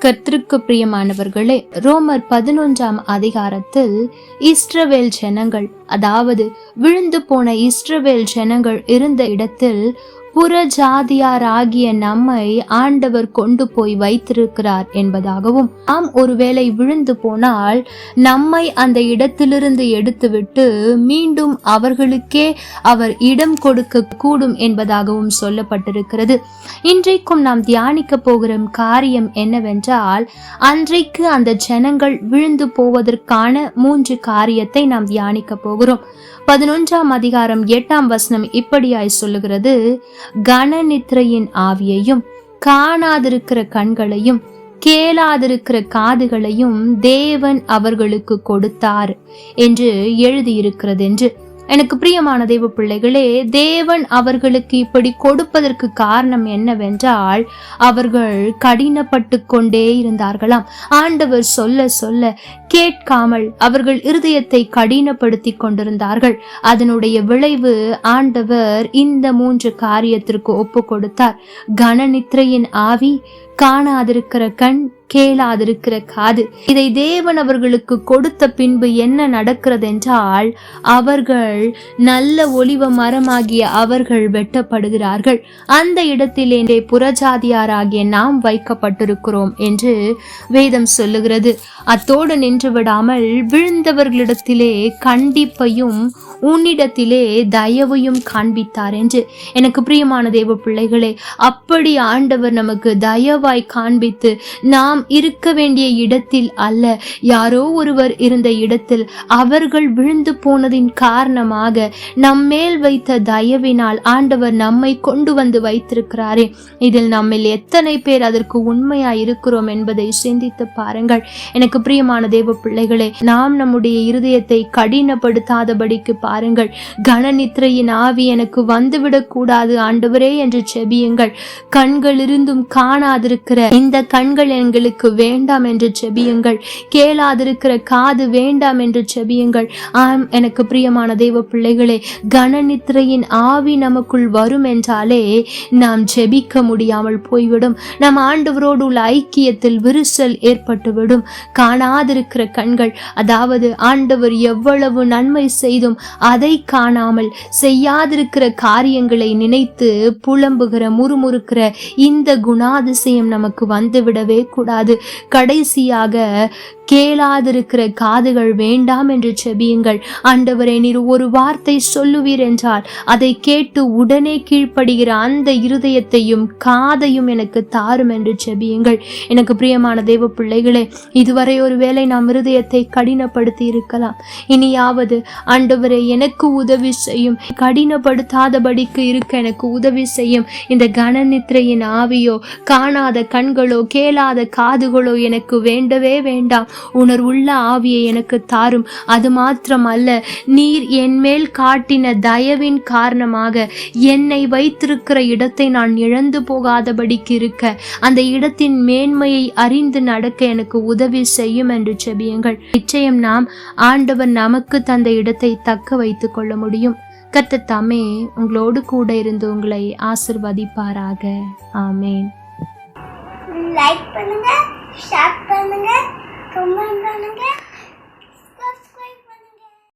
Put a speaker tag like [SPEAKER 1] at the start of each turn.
[SPEAKER 1] கர்த்தருக்கு பிரியமானவர்களே ரோமர் பதினொன்றாம் அதிகாரத்தில் இஸ்ரவேல் ஜனங்கள் அதாவது விழுந்து போன இஸ்ரவேல் ஜனங்கள் இருந்த இடத்தில் புற ஜாதியாராகிய நம்மை ஆண்டவர் கொண்டு போய் வைத்திருக்கிறார் என்பதாகவும் நாம் ஒருவேளை விழுந்து போனால் நம்மை அந்த இடத்திலிருந்து எடுத்துவிட்டு மீண்டும் அவர்களுக்கே அவர் இடம் கொடுக்க கூடும் என்பதாகவும் சொல்லப்பட்டிருக்கிறது. இன்றைக்கும் நாம் தியானிக்க போகிற காரியம் என்னவென்றால் அன்றைக்கு அந்த ஜனங்கள் விழுந்து போவதற்கான மூன்று காரியத்தை நாம் தியானிக்க போகிறோம். பதினொன்றாம் அதிகாரம் எட்டாம் வசனம் இப்படியாய் சொல்லுகிறது. கனநித்ரையின் ஆவியையும் காணாதிருக்கிற கண்களையும் கேளாதிருக்கிற காதுகளையும் தேவன் அவர்களுக்கு கொடுத்தார் என்று எழுதியிருக்கிறது என்று எனக்கு பிரியமான தெய்வ பிள்ளைகளே தேவன் அவர்களுக்கு இப்படி கொடுப்பதற்கு காரணம் என்னவென்றால் அவர்கள் கடினப்பட்டு கொண்டே இருந்தார்களாம். ஆண்டவர் சொல்ல சொல்ல கேட்காமல் அவர்கள் இருதயத்தை கடினப்படுத்தி கொண்டிருந்தார்கள். அதனுடைய விளைவு ஆண்டவர் இந்த மூன்று காரியத்திற்கு ஒப்பு கொடுத்தார். கனநித்ரையின் ஆவி காணாதிருக்கிற கண் கேளாதிருக்கிற காது. இதை தேவன் அவர்களுக்கு கொடுத்த பின்பு என்ன நடக்கிறது என்றால் அவர்கள் நல்ல ஒளிவ மரமாகிய அவர்கள் வெட்டப்படுகிறார்கள். அந்த இடத்திலே புறஜாதியாராகிய நாம் வைக்கப்பட்டிருக்கிறோம் என்று வேதம் சொல்லுகிறது. அத்தோடு நின்று விடாமல் விழுந்தவர்களிடத்திலே கண்டிப்பையும் உன்னிடத்திலே தயவையும் காண்பித்தார் என்று. எனக்கு பிரியமான தேவ பிள்ளைகளே அப்படி ஆண்டவர் நமக்கு தயவாய் காண்பித்து நாம் இருக்க வேண்டிய இடத்தில் அல்ல. யாரோ ஒருவர் இருந்த இடத்தில் அவர்கள் விழுந்து போனதின் காரணமாக நம்மேல் வைத்த தயவினால் ஆண்டவர் நம்மை கொண்டு வந்து வைத்திருக்கிறாரே. இதில் நம்மில் எத்தனை பேர் அதற்கு உண்மையா இருக்கிறோம் என்பதை சிந்தித்து பாருங்கள். எனக்கு பிரியமான தேவ தேவ பிள்ளைகளே நாம் நம்முடைய இருதயத்தை கடினப்படுத்தாதபடிக்கு பாருங்கள். கனநித்திரையின் ஆவி எனக்கு வந்துவிடக் கூடாது ஆண்டவரே என்று செபியுங்கள். கண்கள் இருந்தும் காணாதிருக்கிற இந்த கண்கள் எங்களுக்கு வேண்டாம் என்று செபியுங்கள். கேளாதிருக்கிற காது வேண்டாம் என்று செபியுங்கள். ஆம் எனக்கு பிரியமான தெய்வ பிள்ளைகளே கனநித்திரையின் ஆவி நமக்குள் வரும் என்றாலே நாம் ஜெபிக்க முடியாமல் போய்விடும். நம் ஆண்டவரோடு உள்ள ஐக்கியத்தில் விரிசல் ஏற்பட்டுவிடும். காணாதிருக்கிற கண்கள் அதாவது ஆண்டவர் எவ்வளவு நன்மை செய்தும் அதை காணாமல் செய்யாதிருக்கிற காரியங்களை நினைத்து புலம்புகிற முறுமுறுக்கிற இந்த குணாதிசயம் நமக்கு வந்துவிடவே கூடாது. கடைசியாக கேளாதிருக்கிற காதுகள் வேண்டாம் என்று செபியுங்கள். ஆண்டவரே நீர் ஒரு வார்த்தை சொல்லுவீர் என்றால் அதை கேட்டு உடனே கீழ்ப்படுகிற அந்த இருதயத்தையும் காதையும் எனக்கு தாரும் என்று செபியுங்கள். எனக்கு பிரியமான தேவ பிள்ளைகளே இதுவரை ஒருவேளை நாம் இருதயத்தை கடினப்படுத்தி இருக்கலாம் இனியாவது ஆண்டவரே எனக்கு உதவி செய்யும். கடினப்படுத்தாதபடிக்கு இருக்க எனக்கு உதவி செய்யும். இந்த கனநித்திரையின் ஆவியோ காணாத கண்களோ கேளாத காதுகளோ எனக்கு வேண்டவே வேண்டாம். உணர்வுள்ள ஆவியை எனக்கு தாரும். அது மாத்திரம் அல்ல நீர் என் மேல் காட்டின தயவின் காரணமாக என்னை வைத்திருக்கிற இடத்தை நான் இழந்து போகாதபடிக்கு இருக்க அந்த இடத்தின் மேன்மையை அறிந்து நடக்க எனக்கு உதவி செய்யும் என்று ஜெபியுங்கள் நிச்சயம் நாம் ஆண்டவர் நமக்கு தந்த இடத்தை தக்க வைத்துக் கொள்ள முடியும். கத்த தாமே உங்களோடு கூட இருந்து உங்களை ஆசிர்வதிப்பாராக. ஆமேன்.